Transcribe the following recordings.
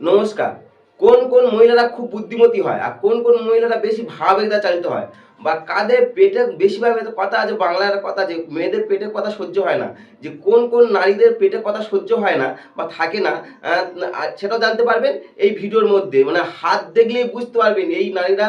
নমস্কার। কোন কোন মহিলারা খুব বুদ্ধিমতী হয় আর কোন কোন মহিলারা বেশি ভাবাবেগদা চালিত হয়? বা কাদের পেটে বেশিরভাগ কথা আছে বাংলার কথা যে মেয়েদের পেটে কথা সহ্য হয় না। যে কোন কোন নারীদের পেটে কথা সহ্য হয় না বা থাকে না সেটাও জানতে পারবেন এই ভিডিওর মধ্যে। মানে হাত দেখলেই বুঝতে পারবেন এই নারীরা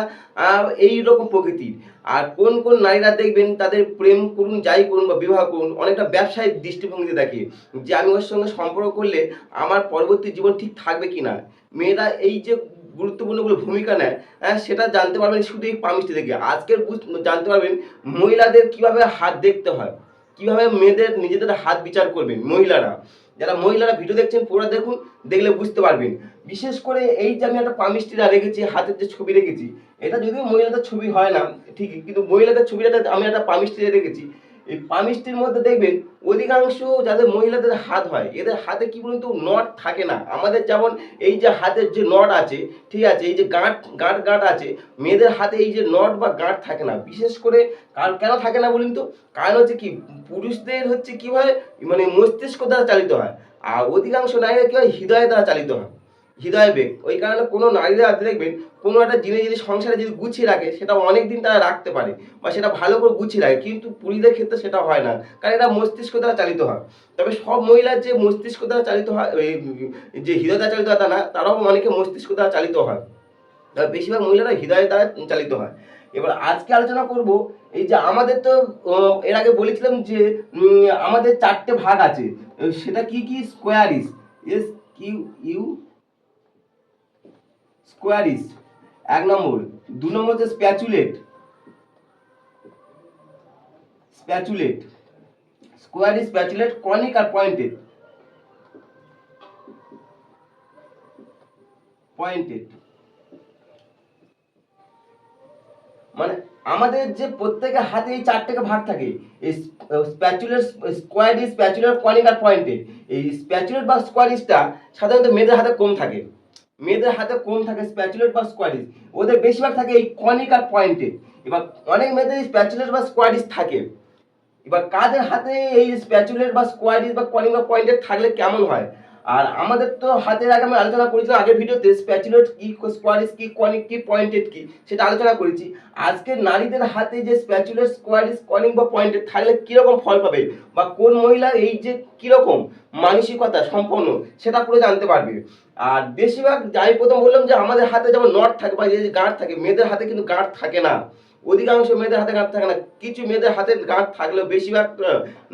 এই রকম প্রকৃতির। আর কোন কোন নারীরা দেখবেন তাদের প্রেম করুন, যাই করুন বা বিবাহ করুন, অনেকটা ব্যবসায়িক দৃষ্টিভঙ্গিতে দেখে। যে আমি ওর সঙ্গে সম্পর্ক করলে আমার পরবর্তী জীবন ঠিক থাকবে কি না মেয়েরা এই যে গুরুত্বপূর্ণগুলো ভূমিকা নেয় হ্যাঁ, সেটা জানতে পারবেন শুধু এই পামিষ্টি থেকে। আজকের জানতে পারবেন মহিলাদের কীভাবে হাত দেখতে হয় কীভাবে মেয়েদের নিজেদের হাত বিচার করবেন মহিলারা। যারা মহিলারা ভিডিও দেখছেন পুরো দেখুন দেখলে বুঝতে পারবেন। বিশেষ করে এই যে আমি একটা পামিষ্টিরা রেখেছি হাতের যে ছবি রেখেছি এটা যদিও মহিলাদের ছবি হয় না ঠিকই কিন্তু মহিলাদের ছবিটা আমি একটা পামিষ্টি রেখেছি এই পামিষ্টির মধ্যে দেখবেন অধিকাংশ যাদের মহিলাদের হাত হয়, এদের হাতে কি বলুন তো নট থাকে না। আমাদের যেমন এই যে হাতের যে নট আছে, ঠিক আছে, এই যে গাঁট গাঁট গাঁট আছে, মেয়েদের হাতে এই যে নট বা গাঁট থাকে না। বিশেষ করে কারণ কেন থাকে না বলুন তো? কারণ হচ্ছে কি, পুরুষদের হচ্ছে কি হয় মানে মস্তিষ্ক দ্বারা চালিত হয়, আর অধিকাংশ নারীরা কি হয়, হৃদয় দ্বারা চালিত হয়, হৃদয় বেগ। ওই কারণে কোনো নারীরা দেখবেন কোনো একটা জিনিস যদি সংসারে যদি গুছিয়ে রাখে, সেটা অনেক দিন তারা রাখতে পারে বা সেটা ভালো করে গুছিয়ে রাখে। কিন্তু পুরীদের ক্ষেত্রে সেটা হয় না। কারণ এটা মস্তিষ্ক দ্বারা চালিত হয়। তবে সব মহিলার যে মস্তিষ্ক দ্বারা চালিত হয় যে হৃদয় দ্বারা চালিত হয় তা না, তারাও অনেকে মস্তিষ্ক দ্বারা চালিত হয়। তবে বেশিরভাগ মহিলারা হৃদয় দ্বারা চালিত হয়। এবার আজকে আলোচনা করব এই যে আমাদের তো এর আগে বলেছিলাম যে আমাদের চারটে ভাগ আছে। সেটা কি কি? Squarish. S Q U squarish. এক নম্বর, দু নম্বর হচ্ছে spatulate spatulate squarish spatulate conic আর পয়েন্টেড পয়েন্টেড মানে আমাদের যে প্রত্যেকের হাতে এই চারটাকে ভাগ থাকে, এই স্প্যাচুলার স্কোয়ারিস স্প্যাচুলার কনিক আর পয়েন্টেড এই স্প্যাচুলেট বা স্কোয়ারিসটা সাধারণত মেয়েদের হাতে কম থাকে। মেয়েদের হাতে কম থাকে স্প্যাচুলেট বা স্কোয়ারিস ওদের বেশিরভাগ থাকে এই কনিক আর পয়েন্টে এবার অনেক মেয়েদের স্প্যাচুলেট বা স্কোয়ারিস থাকে। এবার কাদের হাতে এই স্প্যাচুলেট বা স্কোয়ারিস বা কনিক বা পয়েন্টে থাকলে কেমন হয়? আর আমাদের তো হাতের আগে আমি আলোচনা করেছিলাম, আগের ভিডিওতে স্প্যাচুলেট কি স্কোয়ারিস কি কনিক কি পয়েন্টেড কি, সেটা আলোচনা করেছি। আজকের নারীদের হাতে যে স্প্যাচুলেট স্কোয়ারিস কনিক বা পয়েন্টেড থাকলে কীরকম ফল পাবে? বা কোন মহিলা এই যে কীরকম মানসিকতা সম্পন্ন, সেটা পুরো জানতে পারবে। আর বেশিরভাগ, আমি প্রথম বললাম যে আমাদের হাতে যেমন নট থাকে বা যে গাঁট থাকে, মেয়েদের হাতে কিন্তু গাঁট থাকে না। অধিকাংশ মেয়েদের হাতে গাঁট থাকে না। কিছু মেয়েদের হাতে গাঁট থাকলেও বেশিরভাগ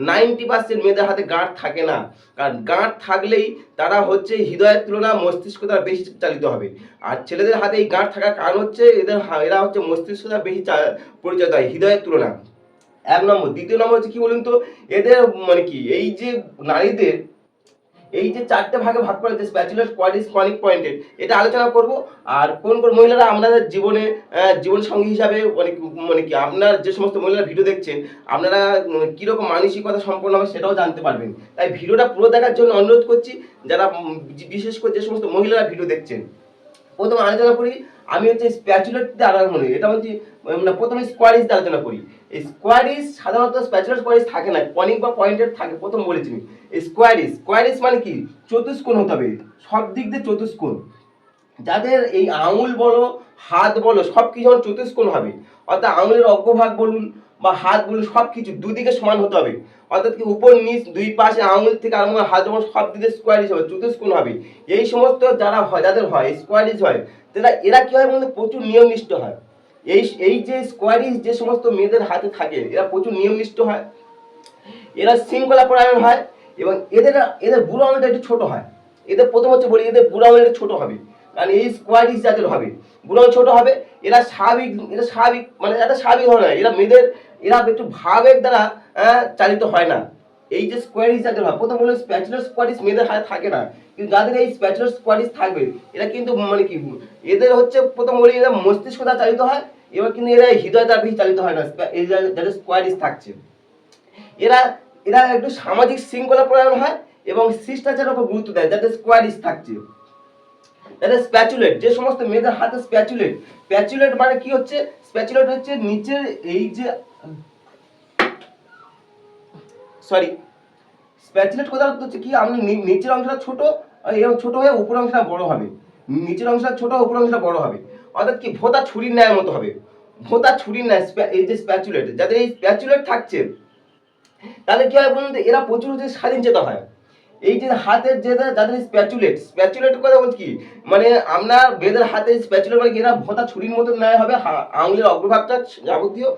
নাইনটি পার্সেন্ট মেয়েদের হাতে গাঁট থাকে না। কারণ গাঁট থাকলেই তারা হচ্ছে হৃদয়ের তুলনা মস্তিষ্ক দ্বারা বেশি চালিত হবে। আর ছেলেদের হাতে এই গাঁট থাকার কারণ হচ্ছে এদের এরা হচ্ছে মস্তিষ্ক দ্বারা বেশি পরিচালিত হয়, হৃদয়ের তুলনা। এক নম্বর। দ্বিতীয় নম্বর হচ্ছে কি বলুন তো? এদের মানে কি? এই যে নারীদের এই যে চারটে ভাগে ভাগ করেন bachelor spatular qualis conic pointed এটা আলোচনা করব। আর কোন কোন মহিলারা আপনাদের জীবনে জীবন সঙ্গী হিসাবে মানে মানে কি, আপনার যে সমস্ত মহিলারা ভিডিও দেখছেন, আপনারা কীরকম কীরকম মানসিকতা সম্পন্ন হবে সেটাও জানতে পারবেন। তাই ভিডিওটা পুরো দেখার জন্য অনুরোধ করছি, যারা বিশেষ করে যে সমস্ত মহিলারা ভিডিও দেখছেন প্রথমে আলোচনা করি, আমি হচ্ছে স্প্যাচুলার দিয়ে আলোচনা করি, এটা হচ্ছে মানে প্রথমে স্কোয়ারিস দিয়ে আলোচনা করি। এই স্কোয়ারিস সাধারণত স্প্যাচুলার স্কোয়ারিস থাকে না কনিক বা পয়েন্টেড থাকে, প্রথম বলেছি। এই স্কোয়ারিস স্কোয়ারিস মানে কি? চতুষ্কোণ হতে হবে, সব দিক দিয়ে চতুষ্কোণ। যাদের এই আঙুল বলো, হাত বলো সব কিছু যেমন চতুষ্কোণ হবে, অর্থাৎ আঙুলের অগ্রভাগ বলুন বা হাত বলুন সব কিছু দুদিকে সমান হতে হবে। অর্থাৎ কি উপর, নিচ, দুই পাশে, আঙুল থেকে করে হাত যেমন সব দিকে স্কোয়ারিস হবে, চতুষ্কোণ হবে। এই সমস্ত যারা হয়, যাদের হয় স্কোয়ারিস হয়, তারা, এরা কি হয় বলতে প্রচুর নিয়মনিষ্ঠ হয়। এই এই যে স্কোয়ারিস যে সমস্ত মেয়েদের হাতে থাকে, এরা প্রচুর নিয়মনিষ্ঠ হয়। এরা শৃঙ্খলা পরায়ণ হয় এবং এদের এদের বুড়ো আঙুলটা একটু ছোটো হয়। এদের প্রথম হচ্ছে বলি, এদের বুড়ো আঙুলটা ছোটো হবে। কারণ এই স্কোয়ারিস যাদের হবে, বুড়ো আঙুল ছোট হবে, এরা স্বাভাবিক এরা স্বাভাবিক মানে একটা স্বাভাবিক হয় এরা মেয়েদের এরা একটু ভাবের দ্বারা চালিত হয় না। এই যে স্কোয়ারিস যাদের হয় প্রথম হলো স্প্যাচুলার স্কোয়ারিস মেয়েদের হাতে থাকে না, কিন্তু যাদের এই স্প্যাচুলার স্কোয়ারিস থাকবে, এরা কিন্তু মানে কি, এদের হচ্ছে প্রথম বলি এরা মস্তিষ্ক দ্বারা চালিত হয়, এবার কিন্তু এরা হৃদয় দ্বারা বেশি চালিত হয় না যাদের স্কোয়ারিস থাকছে। এরা এরা একটু সামাজিক শৃঙ্খলা প্রয়োগ হয় এবং শিষ্টাচারের উপর গুরুত্ব দেয় যাতে স্কোয়ারিস থাকছে। যাতে স্প্যাচুলেট যে সমস্ত মেয়েদের হাতে স্প্যাচুলেট স্প্যাচুলেট মানে কি হচ্ছে? স্প্যাচুলেট হচ্ছে নিচের এই যে সরি স্প্যাচুলেট কথা হচ্ছে কি? আমরা নি- নিচের অংশটা ছোট এরকম ছোট হয়ে উপরের অংশটা বড় হবে। নিচের অংশটা ছোট উপর অংশটা বড় হবে। অর্থাৎ কি? ভোতা ছুরির ন্যায় মতো হবে। ভোতা ছুরির ন্যায় এই যে স্প্যাচুলেট যাদের এই স্প্যাচুলেট থাকছে, তাহলে কি হয় বলুন এরা প্রচুর হচ্ছে স্বাধীন চেতা হয়। এই যে হাতের যে যাদের স্প্যাচুলেট স্প্যাচুলেট কথা বলছি কি? মানে আমরা বেদের হাতে স্প্যাচুলেট মানে এরা ভোতা ছুরির মতো ন্যায় হবে আঙুলের অগ্রভাগটা যাবতীয়।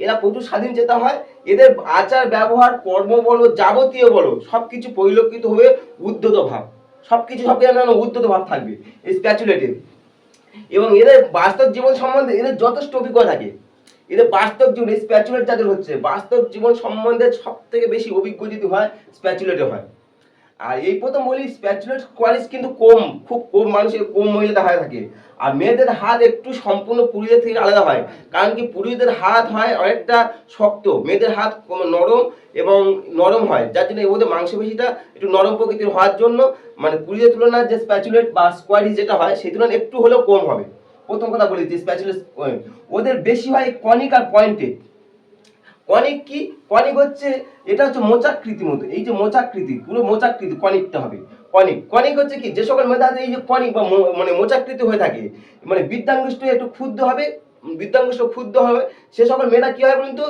এরা প্রচুর স্বাধীন চেতা হয়। এদের আচার, ব্যবহার, কর্ম বলো, যাবতীয় বলো, সবকিছু পরিলক্ষিত হবে উদ্যত ভাব। সব সবকিছু সব যেন উদ্যত ভাব থাকবে স্প্যাচুলেটের এবং এদের বাস্তব জীবন সম্বন্ধে এদের যথেষ্ট অভিজ্ঞতা থাকে। এদের বাস্তব জীবন স্প্যাচুলেট যাদের হচ্ছে, বাস্তব জীবন সম্বন্ধে সব থেকে বেশি অভিজ্ঞ যদি হয় স্প্যাচুলেটে হয়। আর এই প্রথম বলি স্প্যাচুলেট কোয়ালিটি কিন্তু কম, খুব কম মানুষের, কম মহিলাদের হাতে থাকে। আর মেয়েদের হাত একটু সম্পূর্ণ পুরুষদের থেকে আলাদা হয়, কারণ কি পুরুষদের হাত হয় অনেকটা শক্ত, মেয়েদের হাত নরম এবং নরম হয়, যার জন্য ওদের মাংসপেশিটা একটু নরম প্রকৃতির হওয়ার জন্য মানে পুরুষের তুলনায় যে স্প্যাচুলেট বা স্কোয়ারিজ যেটা হয়, সেই তুলনায় একটু হলেও কম হবে। প্রথম কথা বলি, যে স্প্যাচুলেট ওদের বেশি হয় কনিক আর পয়েন্টে কনিক কি? কনিক হচ্ছে, এটা হচ্ছে মোচাকৃতি মতো, এই যে মোচাকৃতি, পুরো মোচাকৃতি কনিকটা হবে কনিক কনিক হচ্ছে কি? যে সকল মেধাতে এই যে কনিক বা মানে মোচাকৃতি হয়ে থাকে মানে বিদ্যাঙ্গুষ্ঠ একটু ক্ষুদ্র হবে, বিদ্যাঙ্গুষ্ঠ ক্ষুদ্র হবে, সে সকল মেয়েরা কী হয় বলুন তো?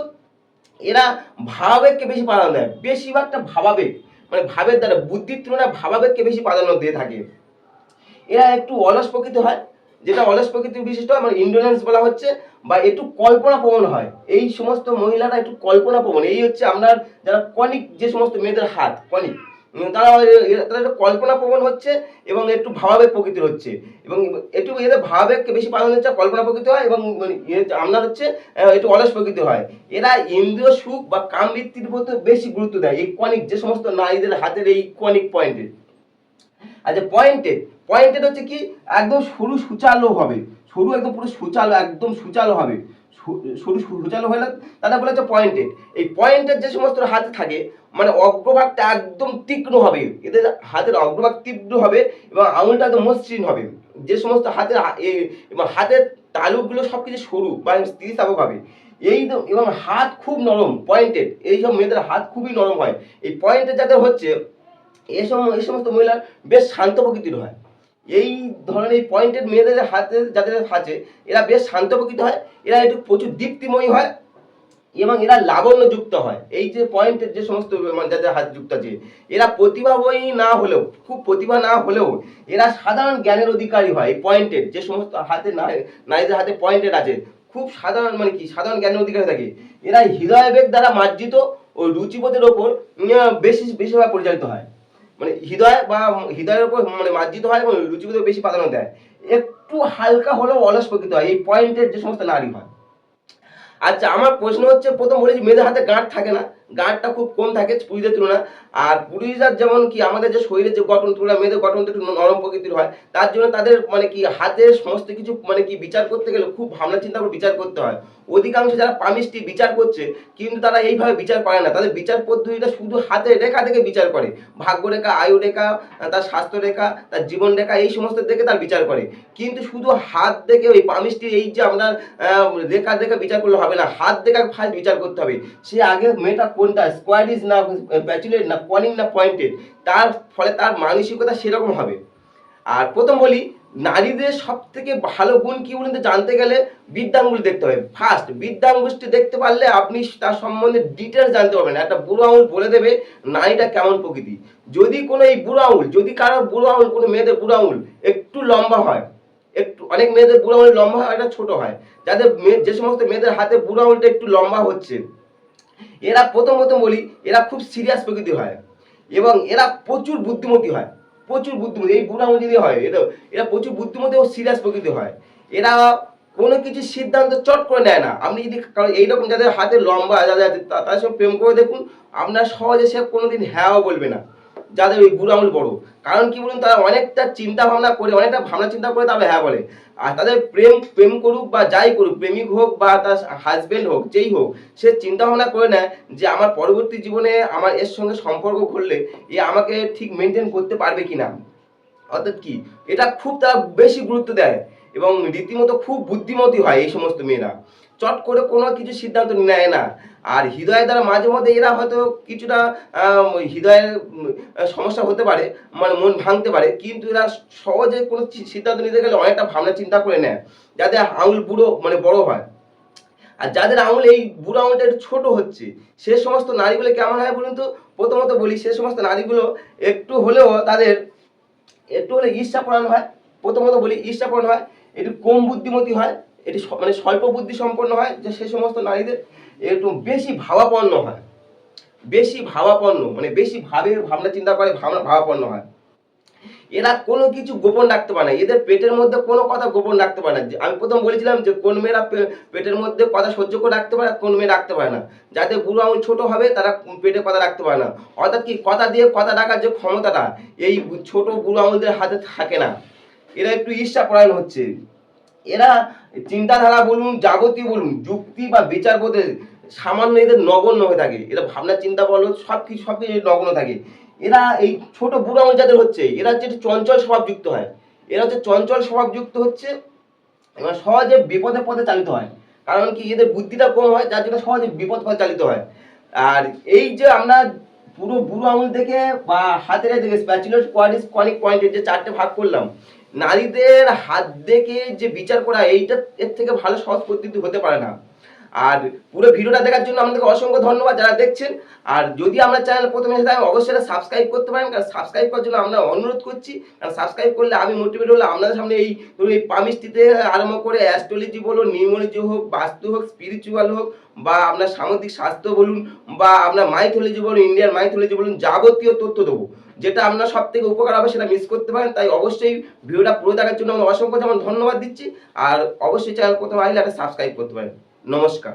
এরা ভাবাবেগকে বেশি প্রাধান্য দেয়, বেশিরভাগটা ভাবাবেগ মানে ভাবের দ্বারা, বুদ্ধির তুলনায় ভাবাবেগকে বেশি প্রাধান্য দিয়ে থাকে। এরা একটু অলস প্রকৃতি হয় যেটা অলস প্রকৃতির বিশিষ্ট মানে ইন্ডোলেন্স বলা হচ্ছে, বা একটু কল্পনা প্রবণ হয়। এই সমস্ত মহিলারা একটু কল্পনা প্রবণ। এই হচ্ছে আপনার যারা কনিক যে সমস্ত মেয়েদের হাত কনিক তারা তারা একটু কল্পনা প্রবণ হচ্ছে এবং একটু ভাবাবেগ প্রকৃতির হচ্ছে। এবং একটু এদের ভাবাবেগকে বেশি প্রাধান্য হচ্ছে, কল্পনা প্রকৃতি হয় এবং মানে আপনার হচ্ছে একটু অলস প্রকৃতি হয়। এরা ইন্দ্রিয় সুখ বা কাম বৃত্তির প্রতি বেশি গুরুত্ব দেয়। এই কনিক যে সমস্ত নারীদের হাতের এই কনিক পয়েন্টে আচ্ছা পয়েন্টে পয়েন্টেড হচ্ছে কি? একদম সরু সুচালো হবে। সরু একদম পুরো সুচালো, একদম সুচালো হবে। সরু সুচালো হলে তাদের বলে হচ্ছে পয়েন্টেড এই পয়েন্টের যে সমস্ত হাতে থাকে মানে অগ্রভাগটা একদম তীক্ষ্ণ হবে। এদের হাতের অগ্রভাগ তীব্র হবে এবং আঙুলটা একদম মসৃণ হবে। যে সমস্ত হাতের এবং হাতের তালুকগুলো সব কিছু সরু বা স্থিতিস্থাপক হবে। এই এবং হাত খুব নরম পয়েন্টেড এইসব মেয়েদের হাত খুবই নরম হয়। এই পয়েন্টেড যাদের হচ্ছে এই সম এই সমস্ত মহিলা বেশ শান্ত প্রকৃতির হয়। এই ধরনের এই পয়েন্টেড মেয়েদের হাতে, যাদের হাতে এরা বেশ শান্ত প্রকৃতি হয়, এরা একটু প্রচুর দীপ্তিময়ী হয় এবং এরা লাবণ্যযুক্ত হয়। এই যে পয়েন্টের যে সমস্ত মানে যাদের হাত যুক্ত আছে, এরা প্রতিভাময়ী না হলেও, খুব প্রতিভা না হলেও এরা সাধারণ জ্ঞানের অধিকারী হয়। এই পয়েন্টেড যে সমস্ত হাতে নারী- নারীদের হাতে পয়েন্টেড আছে, খুব সাধারণ মানে কি, সাধারণ জ্ঞানের অধিকারী থাকে। এরা হৃদয়বেগ দ্বারা মার্জিত ও রুচিবোধের ওপর বেশি, বেশিরভাগ পরিচালিত হয়। মানে হৃদয় বা হৃদয়ের উপর মানে মার্জিত হয় এবং রুচিবোধে বেশি প্রাধান্য দেয়। একটু হালকা হলেও অলস প্রকৃত হয়, এই পয়েন্টের যে সমস্ত নারী হয়। আচ্ছা আমার প্রশ্ন হচ্ছে, প্রথম বলেছি, মেয়েদের হাতে গাঁট থাকে না। গাঁটটা খুব কম থাকে পুরুষদের তুলনায়। আর পুরুষরা যেমন কি আমাদের যে শরীরের যে গঠন তুলনায় মেয়েদের গঠন তো একটু নরম প্রকৃতির হয় তার জন্য তাদের মানে কি হাতের সমস্ত কিছু মানে কি বিচার করতে গেলে খুব ভাবনা চিন্তা করে বিচার করতে হয়। অধিকাংশ যারা পামিষ্টি বিচার করছে কিন্তু তারা এইভাবে বিচার করে না। তাদের বিচার পদ্ধতিটা শুধু হাতের রেখা থেকে বিচার করে। ভাগ্য রেখা আয়ু রেখা তার স্বাস্থ্য রেখা তার জীবন রেখা এই সমস্ত দেখে তার বিচার করে। কিন্তু শুধু হাত দেখে ওই পামিষ্টি এই যে আহ, রেখা দেখে বিচার করলে হবে না। হাত দেখে ফার্স্ট বিচার করতে হবে। সে আগে মেয়েটা কোনটা স্কোয়ারিজ না ব্যাচুলেট না কনিং না পয়েন্টেড তার ফলে তার মানসিকতা সেরকম হবে। আর প্রথম বলি, নারীদের সব থেকে ভালো গুণ কি বলুন জানতে গেলে বিদ্যাঙ্গুল দেখতে হবে। ফার্স্ট বিদ্যাঙ্গুষ্টি দেখতে পারলে আপনি তার সম্বন্ধে ডিটেলস জানতে পারবেন একটা বুড়ো আঙুল বলে দেবে নারীটা কেমন প্রকৃতি। যদি কোনো এই বুড়ো আঙুল, যদি কারোর বুড়ো আঙুল, কোনো মেয়েদের বুড়ো আঙুল একটু লম্বা হয়, একটু, অনেক মেয়েদের বুড়ো আঙুল লম্বা হয়, একটা ছোট হয়, যাদের মেয়ে- যে সমস্ত মেয়েদের হাতে বুড়ো আঙুলটা একটু লম্বা হচ্ছে এরা প্রথমত প্রথম বলি, এরা খুব সিরিয়াস প্রকৃতি হয়। এবং এরা প্রচুর বুদ্ধিমতী হয়। প্রচুর বুদ্ধিমতী, এই বুড়া দিয়ে হয় এটা এরা প্রচুর বুদ্ধিমতী ও সিরিয়াস প্রকৃতি হয়। এরা কোনো কিছু সিদ্ধান্ত চট করে নেয় না। আপনি যদি কারণ এইরকম যাদের হাতে লম্বা যাদের তাদের সব প্রেম করে দেখুন, আপনার সহজে সে কোনোদিন হ্যাঁও বলবে না। যাদের ওই বুড়ো আঙুল বড়। কারণ কি বলুন, তারা অনেকটা চিন্তা ভাবনা করে, অনেকটা ভাবনা চিন্তা করে তারপরে হ্যাঁ বলে। আর তাদের প্রেম প্রেম করুক বা যাই করুক, প্রেমিক হোক বা তার হাজবেন্ড হোক, যেই হোক, সে চিন্তা ভাবনা করে নেয় যে আমার পরবর্তী জীবনে আমার এর সঙ্গে সম্পর্ক করলে এ আমাকে ঠিক মেনটেন করতে পারবে কিনা। অর্থাৎ কি, এটা খুব তারা বেশি গুরুত্ব দেয় এবং রীতিমতো খুব বুদ্ধিমতী হয় এই সমস্ত মেয়েরা। চট করে কোনো কিছু সিদ্ধান্ত নেয় না। আর হৃদয় দ্বারা মাঝে মধ্যে এরা হয়তো কিছুটা হৃদয়ের সমস্যা হতে পারে মানে মন ভাঙতে পারে, কিন্তু এরা সহজে কোনো সিদ্ধান্ত নিতে গেলে অনেকটা ভাবনা চিন্তা করে নেয় যাতে আঙুল বুড়ো মানে বড় হয়। আর যাদের আঙুল এই বুড়ো আঙুলটা একটু ছোট হচ্ছে, সে সমস্ত নারীগুলো কেমন হয় বলুন তো? প্রথমত বলি, সে সমস্ত নারীগুলো একটু হলেও তাদের একটু হলে ঈর্ষা পড়ানো হয়। প্রথমত বলি, ঈর্ষা পড়ানো হয়, একটু কম বুদ্ধিমতী হয় এটি মানে স্বল্প বুদ্ধি সম্পন্ন হয় যে সে সমস্ত নারীদের একটু বেশি ভাবাপন্ন হয়। বেশি ভাবাপন্ন মানে বেশি ভাবে ভাবনা চিন্তা করে, ভাবনা ভাবাপন্ন হয়। এরা কোনো কিছু গোপন রাখতে পারে না। এদের পেটের মধ্যে কোনো কথা গোপন রাখতে পারে না। আমি প্রথম বলেছিলাম যে কোন মেয়েরা পেটের মধ্যে কথা সহ্য করে রাখতে পারে কোন মেয়ে রাখতে পারে না। যাদের বুড়ো আঙুল ছোট হবে, তারা পেটে কথা রাখতে পারে না। অর্থাৎ কি কথা দিয়ে কথা রাখার যে ক্ষমতাটা, এই ছোট বুড়ো আঙুলদের হাতে থাকে না। এরা একটু ঈর্ষা পরায়ণ হচ্ছে। এরা চিন্তাধারা বলুন যাবতীয় বলুন, যুক্তি বা বিচার বোধে সামান্য এদের নগণ্য হয়ে থাকে। এরা ভাবনা, চিন্তা, বলো, সব কিছু সব কিছু নগণ্য থাকে। এরা এই ছোট বুড়ো আঙুল যাদের হচ্ছে, এরা হচ্ছে চঞ্চল স্বভাবযুক্ত হয়। এরা হচ্ছে চঞ্চল স্বভাবযুক্ত হচ্ছে, এবার সহজে বিপদে পথে চালিত হয়। কারণ কি, এদের বুদ্ধিটা কম হয়, যার জন্য সহজে বিপদ পথে চালিত হয়। আর এই যে আমরা পুরো বুড়ো আঙুল থেকে বা হাতের দিকে স্প্যাচুলার কোয়ারিস কনিক পয়েন্টের যে চারটে ভাগ করলাম নারীদের হাত দেখে যে বিচার করা, এইটা এর থেকে ভালো সহজ পদ্ধতি হতে পারে না। আর পুরো ভিডিওটা দেখার জন্য আপনাদেরকে অসংখ্য ধন্যবাদ যারা দেখছেন। আর যদি আমরা চ্যানেল প্রথমে এসে থাকেন, অবশ্যই সাবস্ক্রাইব করতে পারেন, কারণ সাবস্ক্রাইব করার জন্য আমরা অনুরোধ করছি। কারণ সাবস্ক্রাইব করলে আমি মোটিভেট হলে আপনাদের সামনে এই ধরুন এই পামিস্ট্রিতে আরম্ভ করে অ্যাস্ট্রোলজি বলুন নিউমোলজি হোক, বাস্তু হোক স্পিরিচুয়াল হোক, বা আপনার সামুদ্রিক স্বাস্থ্য বলুন, বা আপনার মাইথোলজি বলুন ইন্ডিয়ান মাইথোলজি বলুন, যাবতীয় তথ্য দেবো। যেটা আপনার সব থেকে উপকার হবে সেটা মিস করতে পারেন। তাই অবশ্যই ভিডিওটা পুরো দেখার জন্য আমরা অসংখ্য যেমন ধন্যবাদ দিচ্ছি। আর অবশ্যই চ্যানেল প্রথমে আসলে একটা সাবস্ক্রাইব করতে পারেন। নমস্কার।